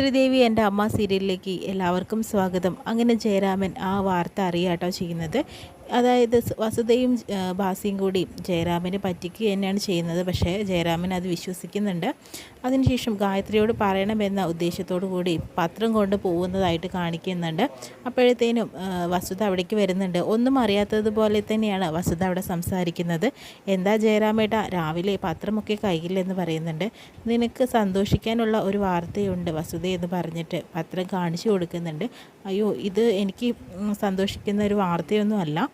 ദേവി എന്റെ അമ്മ സീരിയലിലേക്ക് എല്ലാവർക്കും സ്വാഗതം. അങ്ങനെ ജയരാമൻ ആ വാർത്ത അറിയാട്ടോ ചെയ്യുന്നത്. അതായത് വസുതയും ബാസിയും കൂടി ജയരാമനെ പറ്റിക്കുക തന്നെയാണ് ചെയ്യുന്നത്. പക്ഷേ ജയരാമൻ അത് വിശ്വസിക്കുന്നുണ്ട്. അതിനുശേഷം ഗായത്രിയോട് പറയണമെന്ന ഉദ്ദേശത്തോടു കൂടി പത്രം കൊണ്ട് പോകുന്നതായിട്ട് കാണിക്കുന്നുണ്ട്. അപ്പോഴത്തേനും വസുത അവിടേക്ക് വരുന്നുണ്ട്. ഒന്നും അറിയാത്തതുപോലെ തന്നെയാണ് വസുത അവിടെ സംസാരിക്കുന്നത്. എന്താ ജയരാമേട്ട രാവിലെ പത്രമൊക്കെ കയ്യിലെന്ന് പറയുന്നുണ്ട്. നിനക്ക് സന്തോഷിക്കാനുള്ള ഒരു വാർത്തയുണ്ട് വസുത എന്ന് പറഞ്ഞിട്ട് പത്രം കാണിച്ചു കൊടുക്കുന്നുണ്ട്. അയ്യോ ഇത് എനിക്ക് സന്തോഷിക്കുന്ന ഒരു വാർത്തയൊന്നും അല്ല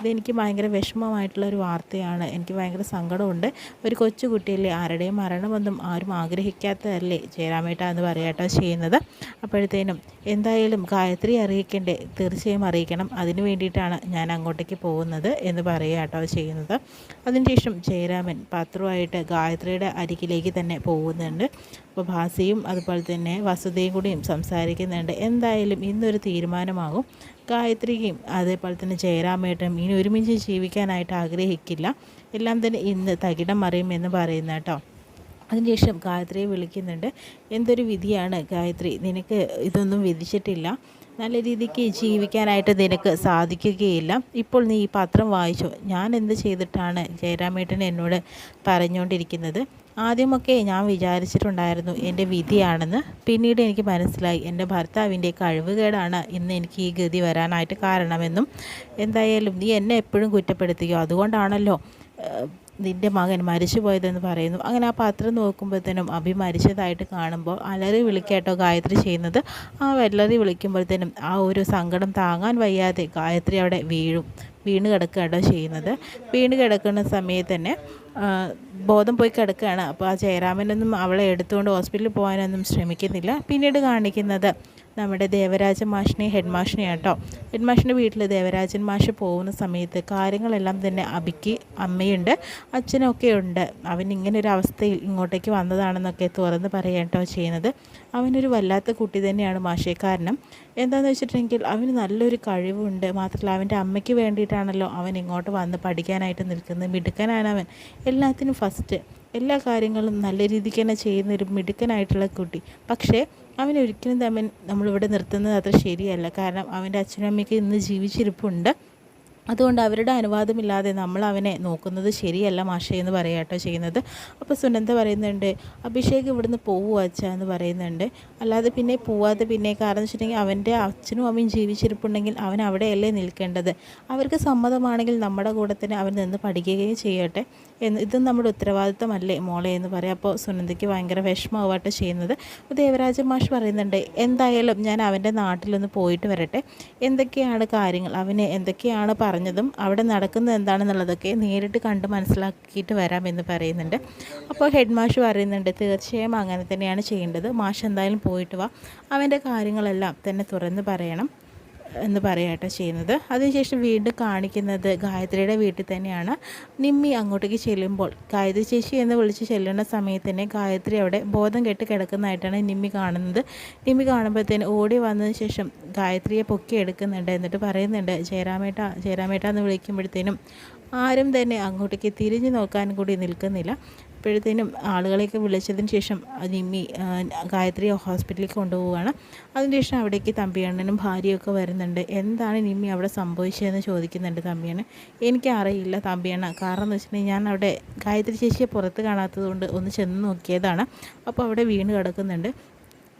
ഇതെനിക്ക് ഭയങ്കര വിഷമമായിട്ടുള്ള ഒരു വാർത്തയാണ്. എനിക്ക് ഭയങ്കര സങ്കടമുണ്ട്. ഒരു കൊച്ചു കുട്ടിയല്ലേ ആരുടെയും മരണമൊന്നും ആരും ആഗ്രഹിക്കാത്തതല്ലേ ജയരാമേട്ട എന്ന് പറയാട്ടോ ചെയ്യുന്നത്. അപ്പോഴത്തേനും എന്തായാലും ഗായത്രി അറിയിക്കണ്ടേ തീർച്ചയായും അറിയിക്കണം. അതിന് വേണ്ടിയിട്ടാണ് ഞാൻ അങ്ങോട്ടേക്ക് പോകുന്നത് എന്ന് പറയട്ടോ ചെയ്യുന്നത്. അതിനുശേഷം ജയരാമൻ പത്രമായിട്ട് ഗായത്രിയുടെ അരികിലേക്ക് തന്നെ പോകുന്നുണ്ട്. അപ്പോൾ ഭാസിയും അതുപോലെ തന്നെ വസുതയും കൂടിയും സംസാരിക്കുന്നുണ്ട്. എന്തായാലും ഇന്നൊരു തീരുമാനമാകും. ഗായത്രിക്കും അതേപോലെ തന്നെ ജയരാമേട്ടനും ഇനി ഒരുമിച്ച് ജീവിക്കാനായിട്ട് ആഗ്രഹിക്കില്ല. എല്ലാം തന്നെ ഇന്ന് തകിടം മറിയുമെന്ന് പറയുന്ന കേട്ടോ. അതിനുശേഷം ഗായത്രിയെ വിളിക്കുന്നുണ്ട്. എന്തൊരു വിധിയാണ് ഗായത്രി? നിനക്ക് ഇതൊന്നും വിധിച്ചിട്ടില്ല. നല്ല രീതിക്ക് ജീവിക്കാനായിട്ട് നിനക്ക് സാധിക്കുകയില്ല. ഇപ്പോൾ നീ ഈ പത്രം വായിച്ചു. ഞാൻ എന്ത് ചെയ്തിട്ടാണ് ജയരാമേട്ടൻ എന്നോട് പറഞ്ഞുകൊണ്ടിരിക്കുന്നത്? ആദ്യമൊക്കെ ഞാൻ വിചാരിച്ചിട്ടുണ്ടായിരുന്നു എന്റെ വിധിയാണെന്ന്. പിന്നീട് എനിക്ക് മനസ്സിലായി എന്റെ ഭർത്താവിന്റെ കഴിവുകേടാണ് ഇന്ന് എനിക്ക് ഈ ഗതി വരാനായിട്ട് കാരണമെന്നും. എന്തായാലും നീ എന്നെ എപ്പോഴും കുറ്റപ്പെടുത്തുകയോ അതുകൊണ്ടാണല്ലോ നിന്റെ മകൻ മരിച്ചു പോയതെന്ന് പറയുന്നു. അങ്ങനെ ആ പത്രം നോക്കുമ്പോഴത്തേനും അഭി മരിച്ചതായിട്ട് കാണുമ്പോൾ അലറി വിളിക്കാട്ടോ ഗായത്രി ചെയ്യുന്നത്. ആ വെല്ലറി വിളിക്കുമ്പോഴത്തേനും ആ ഒരു സങ്കടം താങ്ങാൻ വയ്യാതെ ഗായത്രി അവിടെ വീഴും വീണ് കിടക്കുകയാണോ ചെയ്യുന്നത്. വീണ് കിടക്കുന്ന സമയത്ത് തന്നെ ബോധം പോയി കിടക്കുകയാണ്. അപ്പോൾ ആ ജയരാമനൊന്നും അവളെ എടുത്തുകൊണ്ട് ഹോസ്പിറ്റലിൽ പോകാനൊന്നും ശ്രമിക്കുന്നില്ല. പിന്നീട് കാണിക്കുന്നത് നമ്മുടെ ദേവരാജൻ മാഷിനെ ഹെഡ് മാഷിനെ കേട്ടോ ഹെഡ് മാഷിന്റെ വീട്ടിൽ ദേവരാജൻ മാഷ് പോകുന്ന സമയത്ത് കാര്യങ്ങളെല്ലാം തന്നെ അബിക്ക് അമ്മയുണ്ട് അച്ഛനൊക്കെ ഉണ്ട്. അവൻ ഇങ്ങനെ ഒരു അവസ്ഥയിൽ ഇങ്ങോട്ടേക്ക് വന്നതാണെന്നൊക്കെ തുറന്ന് പറയേട്ടോ ചെയ്യുന്നത്. അവനൊരു വല്ലാത്ത കുട്ടി തന്നെയാണ് മാഷേ. കാരണം എന്താണെന്ന് വെച്ചിട്ടുണ്ടെങ്കിൽ അവന് നല്ലൊരു കഴിവുണ്ട്. മാത്രമല്ല അവന്റെ അമ്മയ്ക്ക് വേണ്ടിയിട്ടാണല്ലോ അവൻ ഇങ്ങോട്ട് വന്ന് പഠിക്കാനായിട്ട് നിൽക്കുന്നത്. മിടുക്കനാണ് അവൻ. എല്ലാത്തിനും ഫസ്റ്റ് എല്ലാ കാര്യങ്ങളും നല്ല രീതിക്ക് തന്നെ ചെയ്യുന്നൊരു മിടുക്കനായിട്ടുള്ള കുട്ടി. പക്ഷേ അവനെ ഒരിക്കലും തമ്മിൽ നമ്മളിവിടെ നിർത്തുന്നത് അത്ര ശരിയല്ല. കാരണം അവന്റെ അച്ഛനും അമ്മയ്ക്ക് ഇന്ന് ജീവിച്ചിരിപ്പുണ്ട്. അതുകൊണ്ട് അവരുടെ അനുവാദമില്ലാതെ നമ്മൾ അവനെ നോക്കുന്നത് ശരിയല്ല മാഷേ എന്ന് പറയാട്ടോ ചെയ്യുന്നത്. അപ്പോൾ സുനന്ദ പറയുന്നുണ്ട് അഭിഷേക് ഇവിടുന്ന് പോവുക അച്ഛ എന്ന് പറയുന്നുണ്ട്. അല്ലാതെ പിന്നെ പോവാതെ പിന്നെ കാരണം വെച്ചിട്ടുണ്ടെങ്കിൽ അവന്റെ അച്ഛനും അമ്മയും ജീവിച്ചിരിപ്പുണ്ടെങ്കിൽ അവൻ അവിടെയല്ലേ നിൽക്കേണ്ടത്? അവർക്ക് സമ്മതമാണെങ്കിൽ നമ്മുടെ കൂടെ തന്നെ അവൻ നിന്ന് പഠിക്കുകയും ചെയ്യട്ടെ എന്ന് ഇതും നമ്മുടെ ഉത്തരവാദിത്തമല്ലേ മോളെ എന്ന് പറയാം. അപ്പോൾ സുനന്ദയ്ക്ക് ഭയങ്കര വിഷമമാവട്ടെ ചെയ്യുന്നത്. അപ്പോൾ ദേവരാജ മാഷ് പറയുന്നുണ്ട് എന്തായാലും ഞാൻ അവന്റെ നാട്ടിലൊന്ന് പോയിട്ട് വരട്ടെ. എന്തൊക്കെയാണ് കാര്യങ്ങൾ? അവനെ എന്തൊക്കെയാണ് പറഞ്ഞതും അവിടെ നടക്കുന്നത് എന്താണെന്നുള്ളതൊക്കെ നേരിട്ട് കണ്ട് മനസ്സിലാക്കിയിട്ട് വരാമെന്ന് പറയുന്നുണ്ട്. അപ്പോൾ ഹെഡ് മാഷ് പറയുന്നുണ്ട് തീർച്ചയായും അങ്ങനെ തന്നെയാണ് ചെയ്യേണ്ടത്. മാഷ് എന്തായാലും പോയിട്ട് വാ. അവന്റെ കാര്യങ്ങളെല്ലാം തന്നെ തുറന്ന് പറയണം. എന്ന് പറയട്ടെ ചെയ്യുന്നത്. അതിനുശേഷം വീണ്ടും കാണിക്കുന്നത് ഗായത്രിയുടെ വീട്ടിൽ തന്നെയാണ്. നിമ്മി അങ്ങോട്ടേക്ക് ചെല്ലുമ്പോൾ ഗായത്രി ചേച്ചി എന്ന് വിളിച്ച് ചെല്ലുന്ന സമയത്ത് തന്നെ ഗായത്രി അവിടെ ബോധം കെട്ട് കിടക്കുന്നതായിട്ടാണ് നിമ്മി കാണുന്നത്. നിമ്മി കാണുമ്പോഴത്തേന് ഓടി വന്നതിന് ശേഷം ഗായത്രിയെ പൊക്കി എടുക്കുന്നുണ്ട്. എന്നിട്ട് പറയുന്നുണ്ട് ജയരാമേട്ട ജയരാമേട്ട എന്ന് വിളിക്കുമ്പോഴത്തേനും ആരും തന്നെ അങ്ങോട്ടേക്ക് തിരിഞ്ഞു നോക്കാൻ കൂടി നിൽക്കുന്നില്ല. അപ്പോഴത്തേനും ആളുകളെയൊക്കെ വിളിച്ചതിന് ശേഷം നിമ്മി ഗായത്രി ഹോസ്പിറ്റലിലേക്ക് കൊണ്ടുപോവുകയാണ്. അതിനുശേഷം അവിടേക്ക് തമ്പിയണ്ണനും ഭാര്യയൊക്കെ വരുന്നുണ്ട്. എന്താണ് നിമ്മി അവിടെ സംഭവിച്ചതെന്ന് ചോദിക്കുന്നുണ്ട് തമ്പിയണ്ണൻ. എനിക്കറിയില്ല തമ്പിയണ്ണ. കാരണം എന്ന് വെച്ചിട്ടുണ്ടെങ്കിൽ ഞാൻ അവിടെ ഗായത്രി ചേച്ചിയെ പുറത്ത് കാണാത്തത് കൊണ്ട് ഒന്ന് ചെന്ന് നോക്കിയതാണ്. അപ്പോൾ അവിടെ വീണ് കിടക്കുന്നുണ്ട്.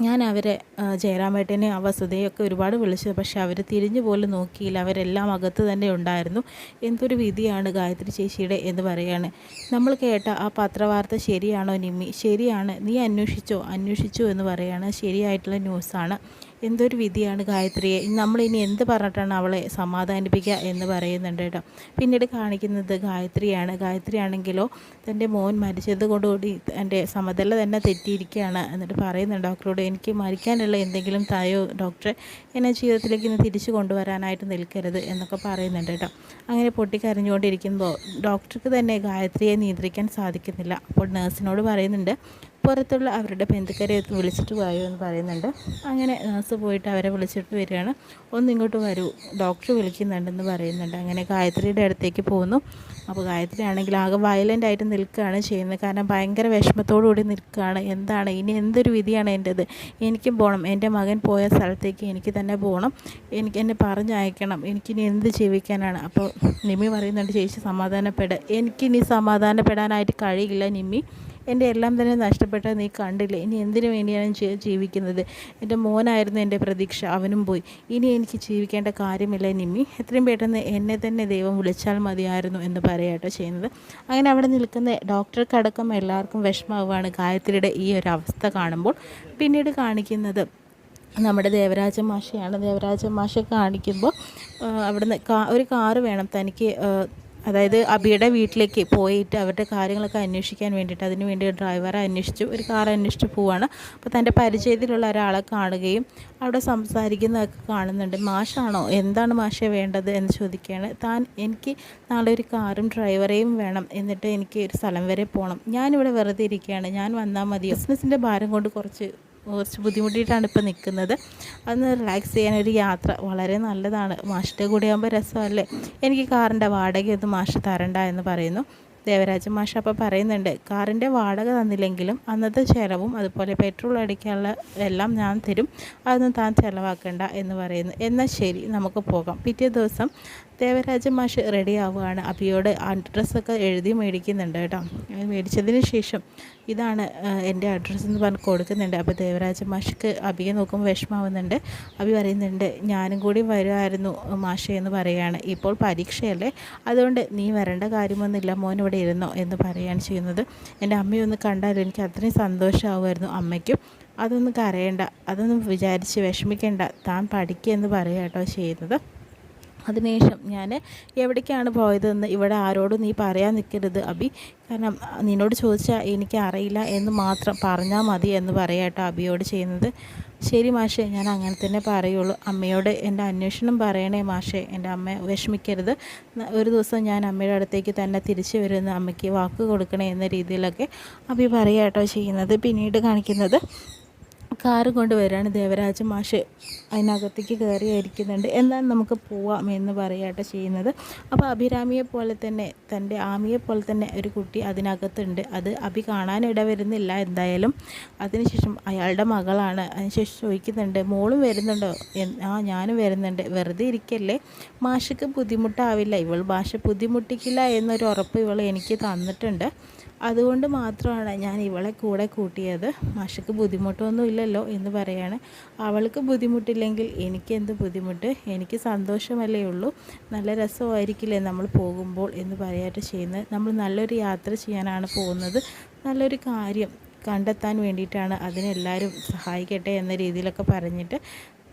ഞാൻ അവരെ ജയറാമേട്ടനെ ആ വസുതയൊക്കെ ഒരുപാട് വിളിച്ചത്. പക്ഷെ അവർ തിരിഞ്ഞു പോലും നോക്കിയില്ല. അവരെല്ലാം അകത്ത് തന്നെ ഉണ്ടായിരുന്നു. എന്തൊരു വിധിയാണ് ഗായത്രി ചേച്ചിയുടെ എന്ന് പറയുകയാണ് നമ്മൾ കേട്ട ആ പത്രവാർത്ത ശരിയാണോ നിമ്മി? ശരിയാണ്. നീ അന്വേഷിച്ചോ? അന്വേഷിച്ചു എന്ന് പറയുകയാണ് ശരിയായിട്ടുള്ള ന്യൂസാണ്. എന്തൊരു വിധിയാണ് ഗായത്രിയെ? നമ്മളിനി എന്ത് പറഞ്ഞിട്ടാണ് അവളെ സമാധാനിപ്പിക്കുക എന്ന് പറയുന്നുണ്ട് കേട്ടോ. പിന്നീട് കാണിക്കുന്നത് ഗായത്രിയാണ്. ഗായത്രി ആണെങ്കിലോ തന്റെ മോൻ മരിച്ചത് കൊണ്ടുകൂടി എന്റെ സമതല തന്നെ തെറ്റിയിരിക്കുകയാണ് എന്നിട്ട് പറയുന്നുണ്ട് ഡോക്ടറോട് എനിക്ക് മരിക്കാനുള്ള എന്തെങ്കിലും തായോ ഡോക്ടറെ എന്നെ ജീവിതത്തിലേക്ക് ഇന്ന് തിരിച്ചു കൊണ്ടുവരാനായിട്ട് നിൽക്കരുത് എന്നൊക്കെ പറയുന്നുണ്ട് കേട്ടോ. അങ്ങനെ പൊട്ടിക്കരഞ്ഞുകൊണ്ടിരിക്കുമ്പോൾ ഡോക്ടർക്ക് തന്നെ ഗായത്രിയെ നിയന്ത്രിക്കാൻ സാധിക്കുന്നില്ല. അപ്പോൾ നേഴ്സിനോട് പറയുന്നുണ്ട് പുറത്തുള്ള അവരുടെ ബന്ധുക്കാരെ വിളിച്ചിട്ട് വായോ എന്ന് പറയുന്നുണ്ട്. അങ്ങനെ നഴ്സ് പോയിട്ട് അവരെ വിളിച്ചിട്ട് വരികയാണ്. ഒന്ന് ഇങ്ങോട്ട് വരൂ ഡോക്ടർ വിളിക്കുന്നുണ്ടെന്ന് പറയുന്നുണ്ട്. അങ്ങനെ ഗായത്രിയുടെ അടുത്തേക്ക് പോകുന്നു. അപ്പോൾ ഗായത്രി ആണെങ്കിൽ ആകെ വയലന്റ് ആയിട്ട് നിൽക്കുകയാണ് ചെയ്യുന്നത്. കാരണം ഭയങ്കര വിഷമത്തോടുകൂടി നിൽക്കുകയാണ്. എന്താണ്? ഇനി എന്തൊരു വിധിയാണ് എന്റെത് എനിക്കും പോകണം എന്റെ മകൻ പോയ സ്ഥലത്തേക്ക് എനിക്ക് തന്നെ പോകണം എനിക്ക് എന്നെ പറഞ്ഞയക്കണം. എനിക്കിനി എന്ത് ജീവിക്കാനാണ്? അപ്പോൾ നിമി പറയുന്നുണ്ട് ചേച്ചി സമാധാനപ്പെട. എനിക്കിനി സമാധാനപ്പെടാനായിട്ട് കഴിയില്ല നിമ്മി എന്റെ എല്ലാം തന്നെ നഷ്ടപ്പെട്ട നീ കണ്ടില്ലേ? ഇനി എന്തിനു വേണ്ടിയാണ് ജീവിക്കുന്നത്? എന്റെ മോനായിരുന്നു എന്റെ പ്രതീക്ഷ. അവനും പോയി. ഇനി എനിക്ക് ജീവിക്കേണ്ട കാര്യമില്ല നിമ്മി. എത്രയും പെട്ടെന്ന് എന്നെ തന്നെ ദൈവം വിളിച്ചാൽ മതിയായിരുന്നു എന്ന് പറയാട്ടോ ചെയ്യുന്നത്. അങ്ങനെ അവിടെ നിൽക്കുന്ന ഡോക്ടർക്കടക്കം എല്ലാവർക്കും വിഷമമാവുകയാണ്. ഗായത്രിയുടെ ഈ ഒരു അവസ്ഥ കാണുമ്പോൾ പിന്നീട് കാണിക്കുന്നത് നമ്മുടെ ദേവരാജ മാഷയാണ്. ദേവരാജ മാഷ കാണിക്കുമ്പോൾ അവിടുന്ന് ഒരു കാറ് വേണം. തനിക്ക് അതായത് അബിയുടെ വീട്ടിലേക്ക് പോയിട്ട് അവരുടെ കാര്യങ്ങളൊക്കെ അന്വേഷിക്കാൻ വേണ്ടിയിട്ട് അതിന് വേണ്ടി ഡ്രൈവറെ അന്വേഷിച്ചു ഒരു കാർ അന്വേഷിച്ച് പോവാണ്. അപ്പോൾ തന്റെ പരിചയത്തിലുള്ള ഒരാളെ കാണുകയും അവിടെ സംസാരിക്കുന്നതൊക്കെ കാണുന്നുണ്ട്. മാഷാണോ? എന്താണ് മാഷെ വേണ്ടത്? എന്ന് ചോദിക്കുകയാണ്. താൻ എനിക്ക് നാളെ ഒരു കാറും ഡ്രൈവറേയും വേണം. എന്നിട്ട് എനിക്ക് ഒരു സ്ഥലം വരെ പോകണം ഞാനിവിടെ വെറുതെ ഇരിക്കുകയാണ്. ഞാൻ വന്നാൽ മതി ബിസിനസ്സിന്റെ ഭാരം കൊണ്ട് കുറച്ച് കുറച്ച് ബുദ്ധിമുട്ടിയിട്ടാണ് ഇപ്പോൾ നിൽക്കുന്നത്. അതൊന്ന് റിലാക്സ് ചെയ്യാൻ ഒരു യാത്ര വളരെ നല്ലതാണ്. മാഷിന്റെ കൂടെ ആകുമ്പോൾ രസമല്ലേ? എനിക്ക് കാറിന്റെ വാടകയൊന്നും മാഷ് തരണ്ട എന്ന് പറയുന്നു. ദേവരാജൻ മാഷ് അപ്പോൾ പറയുന്നുണ്ട് കാറിന്റെ വാടക തന്നില്ലെങ്കിലും അന്നത്തെ ചിലവും അതുപോലെ പെട്രോൾ അടിക്കാനുള്ള എല്ലാം ഞാൻ തരും. അതൊന്നും താൻ ചിലവാക്കണ്ട എന്ന് പറയുന്നു. എന്നാൽ ശരി നമുക്ക് പോകാം. പിറ്റേ ദിവസം ദേവരാജ മാഷ് റെഡി ആവുകയാണ് അബിയോട് അഡ്രസ്സൊക്കെ എഴുതി മേടിക്കുന്നുണ്ട് കേട്ടോ. മേടിച്ചതിന് ശേഷം ഇതാണ് എന്റെ അഡ്രസ്സ് എന്ന് പറഞ്ഞ് കൊടുക്കുന്നുണ്ട്. അപ്പോൾ ദേവരാജ മാഷ്ക്ക് അബിയെ നോക്കുമ്പോൾ വിഷമാവുന്നുണ്ട്. അബി പറയുന്നുണ്ട് ഞാനും കൂടി വരുമായിരുന്നു മാഷേ എന്ന് പറയുകയാണ്. ഇപ്പോൾ പരീക്ഷയല്ലേ? അതുകൊണ്ട് നീ വരേണ്ട കാര്യമൊന്നുമില്ല മോൻ ഇവിടെ ഇരുന്നോ എന്ന് പറയുകയാണ് ചെയ്യുന്നത്. എന്റെ അമ്മയൊന്ന് കണ്ടാൽ എനിക്ക് അത്രയും സന്തോഷമാവുമായിരുന്നു അമ്മയ്ക്കും. അതൊന്നും കരയണ്ട അതൊന്നും വിചാരിച്ച് വിഷമിക്കേണ്ട താൻ പഠിക്കുക എന്ന് പറയുക കേട്ടോ ചെയ്യുന്നത്. അതിനുശേഷം ഞാൻ എവിടേക്കാണ് പോയതെന്ന് ഇവിടെ ആരോടും നീ പറയാൻ നിൽക്കരുത് അബി. കാരണം നിന്നോട് ചോദിച്ചാൽ എനിക്ക് അറിയില്ല എന്ന് മാത്രം പറഞ്ഞാൽ മതി എന്ന് പറയാട്ടോ അബിയോട് ചെയ്യുന്നത്. ശരി മാഷേ ഞാൻ അങ്ങനെ തന്നെ പറയുള്ളൂ. അമ്മയോട് എന്റെ അന്വേഷണം പറയണേ മാഷേ എന്റെ അമ്മ വിഷമിക്കരുത്. ഒരു ദിവസം ഞാൻ അമ്മയുടെ അടുത്തേക്ക് തന്നെ തിരിച്ചു വരുന്ന അമ്മയ്ക്ക് വാക്ക് കൊടുക്കണേ എന്ന രീതിയിലൊക്കെ അബി പറയാട്ടോ ചെയ്യുന്നത് പിന്നീട് കാണിക്കുന്നത്. കാറ് കൊണ്ടുവരികയാണ് ദേവരാജ മാഷ്. അതിനകത്തേക്ക് കയറിയിരിക്കുന്നുണ്ട്. എന്നാൽ നമുക്ക് പോവാം എന്ന് പറയാട്ടെ ചെയ്യുന്നത്. അപ്പോൾ അഭിരാമിയെ പോലെ തന്നെ തന്റെ ആമിയെ പോലെ തന്നെ ഒരു കുട്ടി അതിനകത്തുണ്ട്. അത് അഭി കാണാനിട വരുന്നില്ല എന്തായാലും. അതിനുശേഷം അയാളുടെ മകളാണ്. അതിനുശേഷം ചോദിക്കുന്നുണ്ട് മോളും വരുന്നുണ്ടോ? ആ ഞാനും വരുന്നുണ്ട്. വെറുതെ ഇരിക്കല്ലേ? മാഷക്ക് ബുദ്ധിമുട്ടാവില്ല. ഇവൾ ഭാഷ ബുദ്ധിമുട്ടിക്കില്ല എന്നൊരു ഉറപ്പ് ഇവൾ എനിക്ക് തന്നിട്ടുണ്ട്. അതുകൊണ്ട് മാത്രമാണ് ഞാൻ ഇവളെ കൂടെ കൂട്ടിയത്. മാഷക്ക് ബുദ്ധിമുട്ടൊന്നും ഇല്ലല്ലോ എന്ന് പറയാണ്. അവൾക്ക് ബുദ്ധിമുട്ടില്ലെങ്കിൽ എനിക്ക് എന്ത് ബുദ്ധിമുട്ട്? എനിക്ക് സന്തോഷമല്ലേ ഉള്ളൂ? നല്ല രസമായിരിക്കില്ലേ നമ്മൾ പോകുമ്പോൾ എന്ന് പറയായിട്ട് ചെയ്യുന്നത്. നമ്മൾ നല്ലൊരു യാത്ര ചെയ്യാനാണ് പോകുന്നത്. നല്ലൊരു കാര്യം കണ്ടെത്താൻ വേണ്ടിയിട്ടാണ് അതിനെല്ലാവരും സഹായിക്കട്ടെ എന്ന രീതിയിലൊക്കെ പറഞ്ഞിട്ട്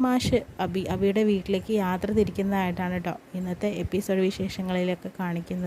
മാഷ് അബി അബിയുടെ വീട്ടിലേക്ക് യാത്ര തിരിക്കുന്നതായിട്ടാണ് കേട്ടോ ഇന്നത്തെ എപ്പിസോഡ് വിശേഷങ്ങളിലൊക്കെ കാണിക്കുന്നത്.